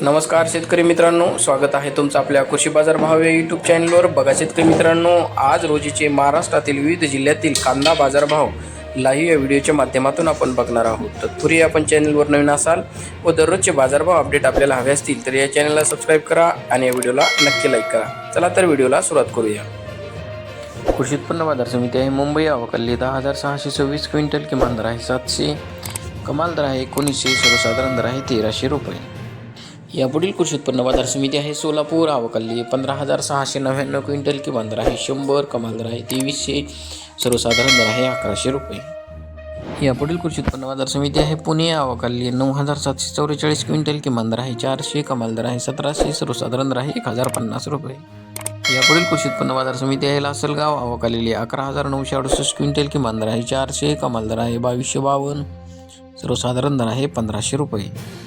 नमस्कार शेतकरी मित्रांनो स्वागत आहे तुमचं आपल्या कृषी बाजार भाव या यूट्यूब चॅनलवर बघा शेतकरी मित्रांनो आज रोजीचे महाराष्ट्रातील विविध जिल्ह्यातील कांदा बाजारभाव लाईव्ह या व्हिडिओच्या माध्यमातून आपण बघणार आहोत. तत्पूर्वी आपण चॅनलवर नवीन असाल व दररोजचे बाजारभाव अपडेट आपल्याला हवे असतील तर या चॅनलला सबस्क्राईब करा आणि या व्हिडिओला नक्की लाईक करा. चला तर व्हिडिओला सुरुवात करूया. कृषी उत्पन्न बाजार समिती आहे मुंबई अवकल्ली दहा हजार सहाशे सव्वीस क्विंटल किमान दर आहे सातशे कमाल दर आहे एकोणीसशे सर्वसाधारण दर आहे तेराशे रुपये. यापुढील कृषी उत्पन्न बाजार समिती आहे सोलापूर. आवकल्ली पंधरा हजार सहाशे नव्याण्णव क्विंटल किमान दर आहे शंभर कमाल दर आहे तेवीसशे? सर्वसाधारण दर आहे अकराशे रुपये. यापुढील कृषी उत्पन्न बाजार समिती आहे पुणे. अवकाली नऊ हजार सातशे चौवेचाळीस क्विंटल किमान दर आहे चारशे कमाल दर आहे सतराशे? सर्वसाधारण दर आहे एक हजार पन्नास रुपये. यापुढील कृषी उत्पन्न बाजार समिती आहे लासलगाव. आवकालेली अकरा हजार नऊशे अडुसष्ट क्विंटल किमान दर आहे चारशे कमाल दर आहे बावीसशे बावन्न. सर्वसाधारण दर आहे पंधराशे रुपये.